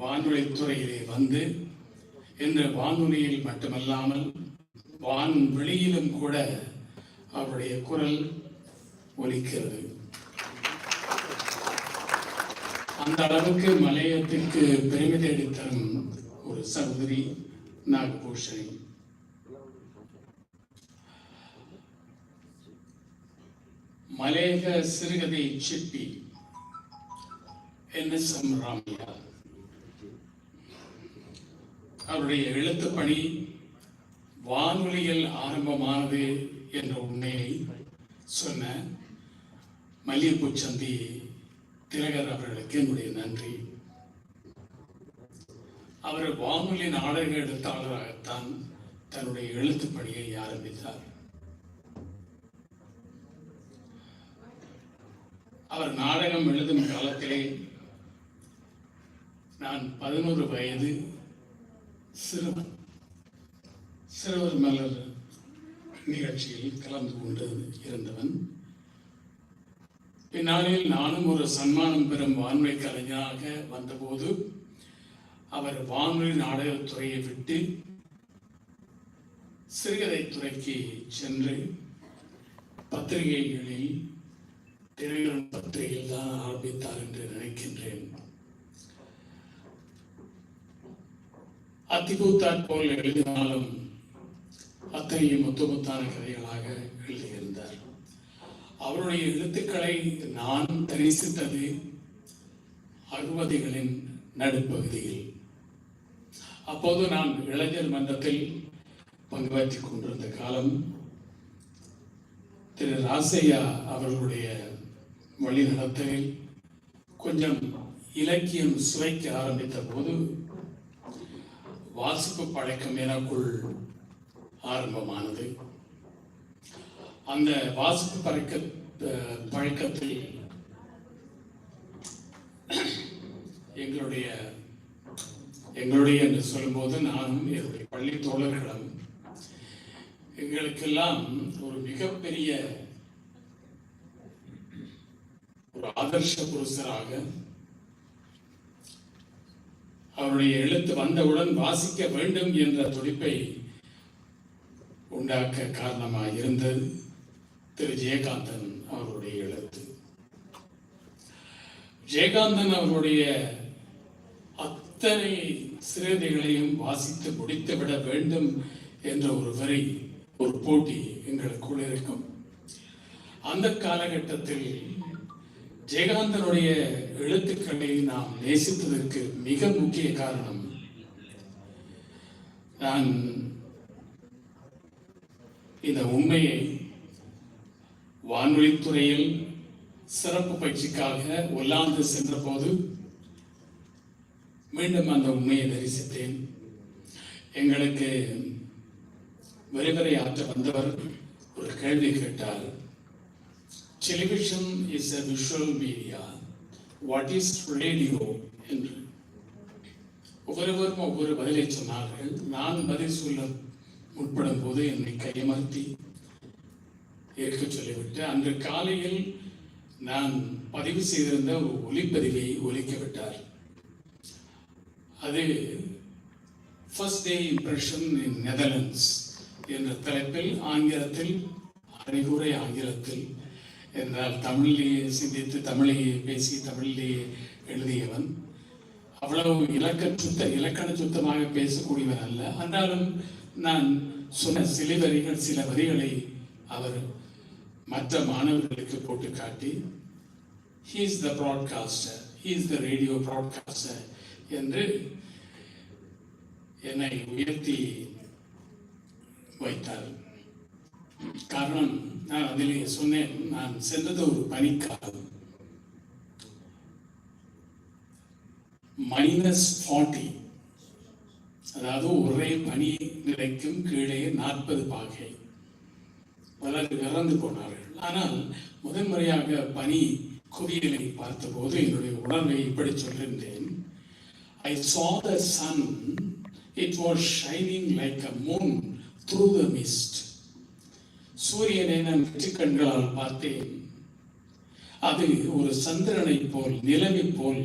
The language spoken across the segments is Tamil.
வானொலித்துறையிலே வந்து இந்த வானொலியில் மட்டுமல்லாமல் வான் வெளியிலும் கூட அவருடைய குரல் ஒலிக்கிறது. அந்த அளவுக்கு மலையத்திற்கு பெருமை தேடித்தரும் ஒரு சகோதரி நாகபூஷணி. மலையக சிறுகதை சிற்பி என் எஸ் எம் ராமையா அவருடைய எழுத்து பணி வானொலியில் ஆரம்பமானது என்ற உண்மையை சொன்ன மல்லிகைப்பூ சந்தி திலகர் அவர்களுக்கு என்னுடைய நன்றி. அவர் வானொலி நாடக எழுத்தாளராகத்தான் தன்னுடைய எழுத்து பணியை ஆரம்பித்தார். அவர் நாடகம் எழுதும் காலத்திலே நான் பதினோரு வயது சிறுவர் சிறுவர் மலர் நிகழ்ச்சியில் கலந்து கொண்டு இருந்தவன். பின்னாளில் நானும் ஒரு சன்மானம் பெறும் வான்மை கலைஞராக வந்தபோது அவர் வானொலி நாடகத்துறையை விட்டு சிறுகதை துறைக்கு சென்று பத்திரிகைகளில் திரையுடன் பத்திரிகையில் தான் ஆரம்பித்தார் என்று நினைக்கின்றேன். அத்திபூத்தாற் போல் எழுதினாலும் அத்தகைய முத்துமுத்தான கதைகளாக எழுதியிருந்தார். அவருடைய எழுத்துக்களை நான் தரிசித்தது அறுபதுகளின் நடுப்பகுதியில். அப்போது நான் இளைஞர் மன்றத்தில் பங்குபற்றிக் கொண்டிருந்த காலம் திரு ராசையா அவர்களுடைய வழிநடத்தலில் கொஞ்சம் இலக்கியம் சுவைக்க ஆரம்பித்த போது வாசிப்பு பழக்கம் எனக்குள் ஆரம்பமானது. அந்த வாசிப்பு பழக்க பழக்கத்தில் எங்களுடைய எங்களுடைய என்று சொல்லும்போது நானும் என்னுடைய பள்ளி தோழர்களும் எங்களுக்கெல்லாம் ஒரு மிகப்பெரிய ஒரு ஆதர்ஷ புருஷராக அவருடைய எழுத்து வந்தவுடன் வாசிக்க வேண்டும் என்ற துடிப்பை உண்டாக்க காரணமாக இருந்தது. திரு. ஜெயகாந்தன் அவருடைய எழுத்து. ஜெயகாந்தன் அவருடைய அத்தனை சிறுதைகளையும் வாசித்து முடித்துவிட வேண்டும் என்ற ஒரு வரி ஒரு போட்டி எங்களுக்குள் இருக்கும். அந்த காலகட்டத்தில் ஜெயகாந்தனுடைய எழுத்துக்களை நாம் நேசித்ததற்கு மிக முக்கிய காரணம் நான் இந்த உண்மையை வானொலித்துறையில் சிறப்பு பயிற்சிக்காக ஒல்லாந்து சென்றபோது மீண்டும் அந்த உண்மையை தரிசித்தேன். எங்களுக்கு விரைவரை ஆற்ற வந்தவர் ஒரு கேள்வி கேட்டார். Television is a visual media what is radio என்று. ஒவ்வொருவரும் ஒவ்வொரு பதிலை சொன்னார்கள். நான் பதில் சொல்ல முற்படும் போது என்னை கையமர்த்தி இருக்க சொல்லிவிட்டு அன்று காலையில் நான் பதிவு செய்திருந்த ஒரு ஒலிப்பதிவை ஒலிக்க விட்டார். அது first day impression in Netherlands என்ற தலைப்பில் ஆங்கிலத்தில் அறிவுரை ஆங்கிலத்தில் என்றால் தமிழிலேயே சிந்தித்து தமிழையே பேசி தமிழிலேயே எழுதியவன். அவ்வளவு இலக்க சுத்த இலக்கண சுத்தமாக பேசக்கூடியவன் அல்ல. ஆனாலும் நான் சொன்ன சில வரிகள் சில வரிகளை அவர் மற்ற மாணவர்களுக்கு போட்டு காட்டி he's the broadcaster he's the radio broadcaster என்று என்னை உயர்த்தி வைத்தார். காரணம் நான் அதிலே சொன்னேன் நான் சென்றது ஒரு பனிக்காலம். மைனஸ் ஃபார்ட்டி அதாவது ஒரே பனி நிலைக்கும் கீழே நாற்பது பாகை. பலர் இறந்து போனார்கள். ஆனால் முதன்முறையாக பனி குவியலை பார்த்தபோது என்னுடைய உணர்வை இப்படி சொல்லியிருந்தேன் I saw the sun it was shining like a moon through the mist சூரியனை நான் வெற்றிக்கண்களால் பார்த்தேன். அது ஒரு சந்திரனை போல் நிலவை போல்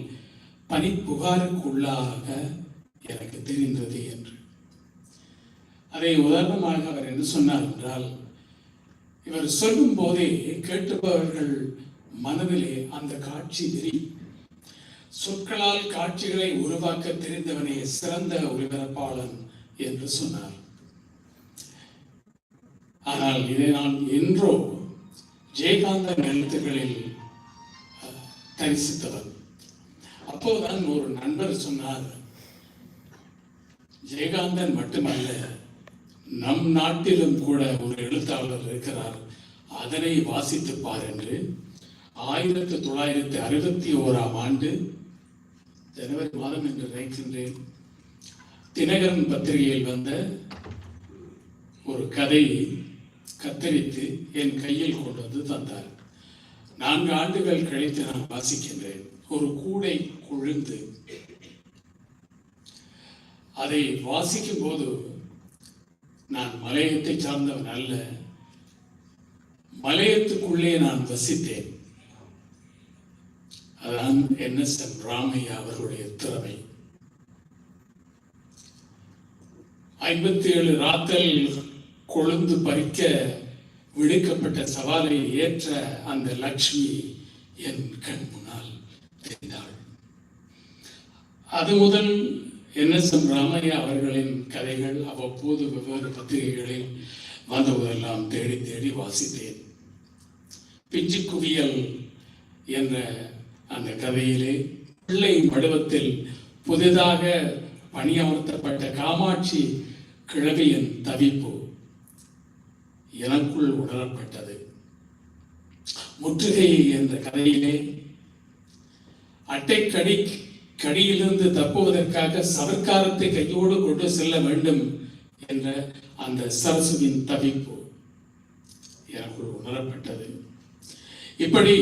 பனி புகாருக்குள்ளாக எனக்கு தெரிந்தது என்று. அதை உதாரணமாக அவர் என்ன சொன்னார் என்றால் இவர் சொல்லும் போதே கேட்டுபவர்கள் மனதிலே அந்த காட்சி நெறி சொற்களால் காட்சிகளை உருவாக்க தெரிந்தவனே சிறந்த ஒளிபரப்பாளன் என்று சொன்னார். ஆனால் இதை நான் என்றோ ஜெயகாந்தன் எழுத்துக்களில் தரிசித்தவர் அப்போதான் அப்போதுதான் ஒரு நண்பர் சொன்னார் ஜெயகாந்தன் மட்டுமல்ல நம் நாட்டிலும் கூட ஒரு எழுத்தாளர் இருக்கிறார். அதனை வாசித்து பார் என்று ஆயிரத்தி தொள்ளாயிரத்தி அறுபத்தி ஓராம் ஆண்டு ஜனவரி மாதம் என்று நினைக்கின்றேன் தினகரன் பத்திரிகையில் வந்த ஒரு கதை கத்தரித்து என் கையில் கொண்டு வந்து தந்தார். நான்கு ஆண்டுகள் கழித்து நான் வாசிக்கின்றேன். ஒரு கூடை குழுந்து. அதை வாசிக்கும் போது நான் மலையத்தை சார்ந்தவன் அல்ல. மலையத்துக்குள்ளே நான் வசித்தேன். அதான் எம் ராமையா அவர்களுடைய திறமை. ஐம்பத்தி ஏழு ராத்தல் கொழுந்து பறிக்க விடுக்கப்பட்ட சவாலை ஏற்ற அந்த லக்ஷ்மி என் கண் முன்னால் தெரிந்தாள். அது முதல் என்எஸ்எம் ராமையா அவர்களின் கதைகள் அவ்வப்போது வெவ்வேறு பத்திரிகைகளில் வந்தபோதெல்லாம் தேடி தேடி வாசித்தேன். பிஞ்சு குவியல் என்ற அந்த கதையிலே பிள்ளை வடிவத்தில் புதிதாக பணியமர்த்தப்பட்ட காமாட்சி கிழவியின் தவிப்பு எனக்குள் உணரப்பட்டது. முற்றுகை என்ற கதையிலே அட்டைக்கடி கடியிலிருந்து தப்புவதற்காக சவர்க்காரத்தை கையோடு கொண்டு செல்ல வேண்டும் என்ற அந்த சரசுவின் தவிப்பு எனக்குள் உணரப்பட்டது. இப்படி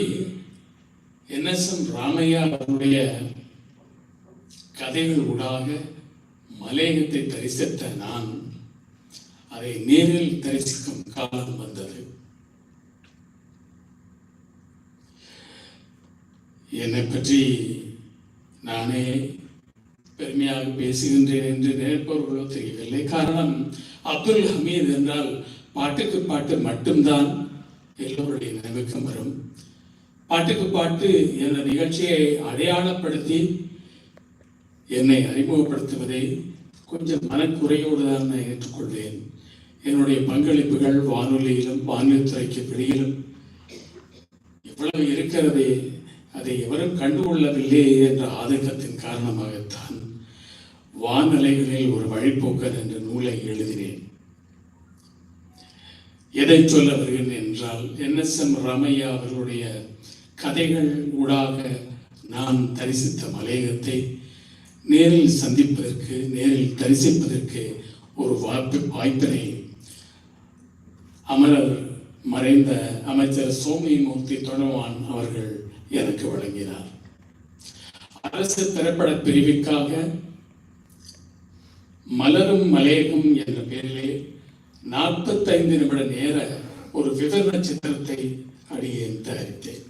என்எஸ்எம் ராமையா அவருடைய கதைகள் ஊடாக மலையகத்தை தரிசித்த நான் அதை நேரில் தரிசிக்கும் காலம் வந்தது. என்னை பற்றி நானே பெருமையாக பேசுகின்றேன் என்று நினைப்பவர்களோ தெரியவில்லை. காரணம் அப்துல் ஹமீத் என்றால் பாட்டுக்கு பாட்டு மட்டும்தான் எல்லோருடைய நினைவுக்கும் வரும். பாட்டுக்கு பாட்டு என்ற நிகழ்ச்சியை அடையாளப்படுத்தி என்னை அறிமுகப்படுத்துவதை கொஞ்சம் மனக்குறையோடு தான் நான் ஏற்றுக்கொள்வேன். என்னுடைய பங்களிப்புகள் வானொலியிலும் வானொலித்துறைக்கு வெளியிலும் இவ்வளவு இருக்கிறதே அதை எவரும் கண்டுகொள்ளவில்லை என்ற ஆதங்கத்தின் காரணமாகத்தான் வானலைகளில் ஒரு வழிபோக்கர் என்ற நூலை எழுதினேன். எதை சொல்ல வருகிறேன் என்றால் எம் ரமையா அவர்களுடைய கதைகள் ஊடாக நான் தரிசித்த மலையகத்தை நேரில் சந்திப்பதற்கு நேரில் தரிசிப்பதற்கு ஒரு வாய்ப்பு வாய்ப்பினை அமரர் மறைந்த அமைச்சர் சோமியமூர்த்தி தொணவான் அவர்கள் எனக்கு வழங்கினார். அரசு திரைப்பட பிரிவுக்காக மலரும் மலையகம் என்ற பெயரிலே நாற்பத்தைந்து நிமிட நேர ஒரு விவரண சித்திரத்தை அடியேன் தயாரித்தேன்.